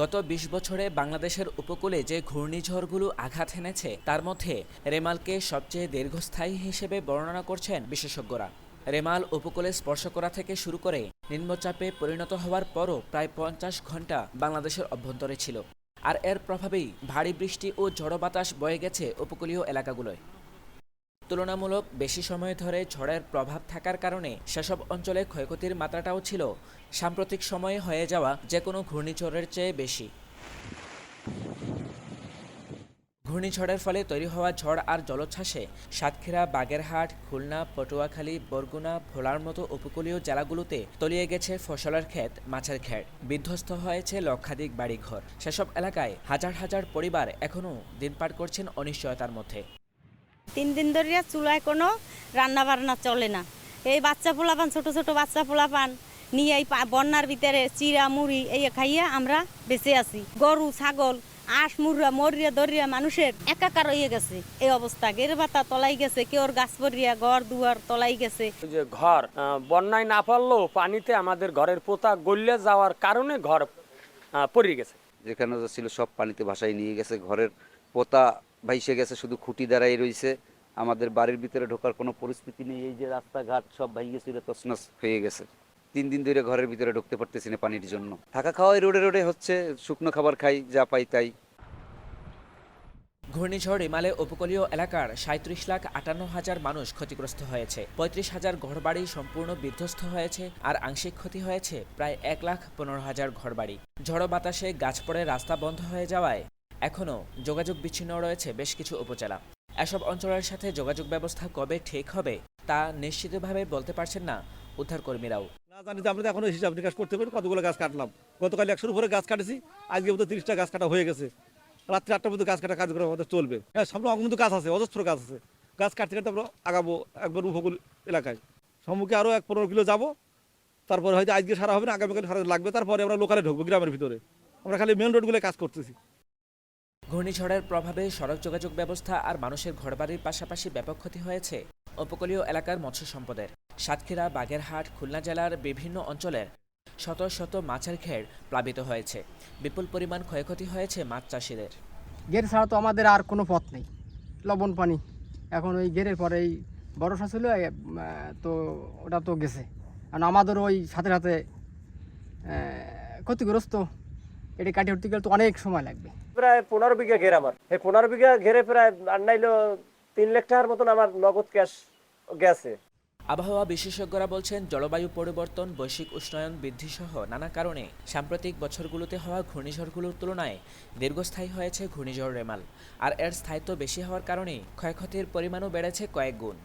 গত ২০ বছরে বাংলাদেশের উপকূলে যে ঘূর্ণিঝড়গুলো আঘাত হেনেছে তার মধ্যে রেমালকে সবচেয়ে দীর্ঘস্থায়ী হিসেবে বর্ণনা করছেন বিশেষজ্ঞরা। রেমাল উপকূলে স্পর্শ করা থেকে শুরু করে নিম্নচাপে পরিণত হওয়ার পরও প্রায় পঞ্চাশ ঘণ্টা বাংলাদেশের অভ্যন্তরে ছিল। আর এর প্রভাবেই ভারী বৃষ্টি ও ঝড়ো বাতাস বয়ে গেছে উপকূলীয় এলাকাগুলোয়। তুলনামূলক বেশি সময় ধরে ঝড়ের প্রভাব থাকার কারণে সেসব অঞ্চলে ক্ষয়ক্ষতির মাত্রাটাও ছিল সাম্প্রতিক সময়ে হয়ে যাওয়া যে কোনো ঘূর্ণিঝড়ের চেয়ে বেশি। ঘূর্ণিঝড়ের ফলে তৈরি হওয়া ঝড় আর জলোচ্ছ্বাসে সাতক্ষীরা, বাগেরহাট, খুলনা, পটুয়াখালী, বরগুনা, ভোলার মতো উপকূলীয় জেলাগুলোতে তলিয়ে গেছে ফসলের ক্ষেত, মাছের ক্ষেত বিধ্বস্ত হয়েছে লক্ষাধিক বাড়িঘর। সেসব এলাকায় হাজার হাজার পরিবার এখনও দিন পার করছেন অনিশ্চয়তার মধ্যে। তিন দিন ধরিয়া চুলায় কোনো রান্না বান্না চলে না। এই বাচ্চা পোলাপান ছোট ছোট বাচ্চা পোলাপান নিয়ে এই পা- বন্যার ভিতরে চিরা মুড়ি এই খাইয়া আমরা বেঁচে আছি। গরু ছাগল আঁশ মুড়া মরিয়া দরিয়া মানুষের একাকার হয়ে গেছে। এই অবস্থা। গের বাতা তলাই গেছে কেউর গাছ পরিয়া ঘর দুয়ার তলাই গেছে। যে ঘর বন্যায় না পারলেও পানিতে আমাদের ঘরের পোতা গলে যাওয়ার কারণে ঘর পড়ে গেছে। যেখানে ছিল সব পানিতে ভাসায় নিয়ে গেছে। ঘরের পোতা ভাইসে গেছে, শুধু খুঁটি দাঁড়াই রয়েছে আমাদের বাড়ির ভিতরে ঢোকার কোনো পরিস্থিতি নেই। এই যে রাস্তাঘাট সব ভেঙে ছিল তছনছ হয়ে গেছে। তিন দিন ধরে ঘরের ভিতরে ঢুকতে পারতেছি না পানির জন্য। থাকা খাওয়াই রোডে রোডে হচ্ছে, শুকনো খাবার খাই, যা পাই তাই। ঘূর্ণিঝড় রিমালে উপকূলীয় এলাকার সাঁত্রিশ লাখ আটান্ন হাজার মানুষ ক্ষতিগ্রস্ত হয়েছে। পঁয়ত্রিশ হাজার ঘরবাড়ি সম্পূর্ণ বিধ্বস্ত হয়েছে আর আংশিক ক্ষতি হয়েছে প্রায় এক লাখ পনেরো হাজার ঘরবাড়ি। ঝড়ো বাতাসে গাছ পড়ে রাস্তা বন্ধ হয়ে যাওয়ায় এখনও যোগাযোগ বিচ্ছিন্ন রয়েছে বেশ কিছু উপজেলা। এসব অঞ্চলের সাথে যোগাযোগ ব্যবস্থা কবে ঠিক হবে, তা নিশ্চিতভাবে বলতে পারছেন না উদ্ধারকর্মীরাও। না জানি তো, আমরা হিসাব নিকাশ করতে পারি কতগুলো গাছ কাটলাম। গতকাল একশোর উপরে গাছ কাটেছি, আজকে মতো তিরিশটা গাছ কাটা হয়ে গেছে। রাত্রি আটটার মধ্যে গাছ কাটা কাজকর্ম আমাদের চলবে। হ্যাঁ সামনে অগণিত গাছ আছে, অজস্র গাছ আছে। গাছ কাটতে কাটতে আমরা আগাবো একবার উপকূল এলাকায়। সম্মুখে আরও এক পনেরো কিলো যাব, তারপরে হয়তো আজকে সারা হবে না, আগামীকাল সারা লাগবে, তারপরে আমরা লোকালে ঢুকবো গ্রামের ভিতরে। আমরা খালি মেন রোডগুলো কাজ করতেছি। ঘূর্ণিঝড়ের প্রভাবে সড়ক যোগাযোগ ব্যবস্থা আর মানুষের ঘরবাড়ির পাশাপাশি ব্যাপক ক্ষতি হয়েছে উপকূলীয় এলাকার মৎস্য সম্পদের। সাতক্ষীরা, বাগেরহাট, খুলনা জেলার বিভিন্ন অঞ্চলের শত শত মাছের ঘের প্লাবিত হয়েছে। বিপুল পরিমাণ ক্ষয়ক্ষতি হয়েছে মাছ চাষিদের। গের ছাড়া তো আমাদের আর কোনো পথ নেই। লবণ পানি। এখন ওই গেরের পরে এই বর্ষা ছিল তো ওটা তো গেছে। কারণ আমাদের ওই সাথে সাথে ক্ষতিগ্রস্ত এটি কাটিয়ে উঠতে গেলে তো অনেক সময় লাগবে। প্রায় পনেরো বিঘা ঘের আমার। এই পনেরো বিঘা ঘেরে প্রায় আর নাইলো তিন লাখ টাকার মতন আমার নগদ ক্যাশ গেছে। আবহাওয়া বিশেষজ্ঞরা বলছেন জলবায়ু পরিবর্তন বৈশ্বিক উষ্ণায়ন বৃদ্ধি সহ নানা কারণে সাম্প্রতিক বছরগুলোতে হওয়া ঘূর্ণিঝড়গুলোর তুলনায় দীর্ঘস্থায়ী হয়েছে ঘূর্ণিঝড় রেমাল। আর এর স্থায়িত্ব বেশি হওয়ার কারণে ক্ষয়ক্ষতির পরিমাণও বেড়েছে কয়েক গুণ।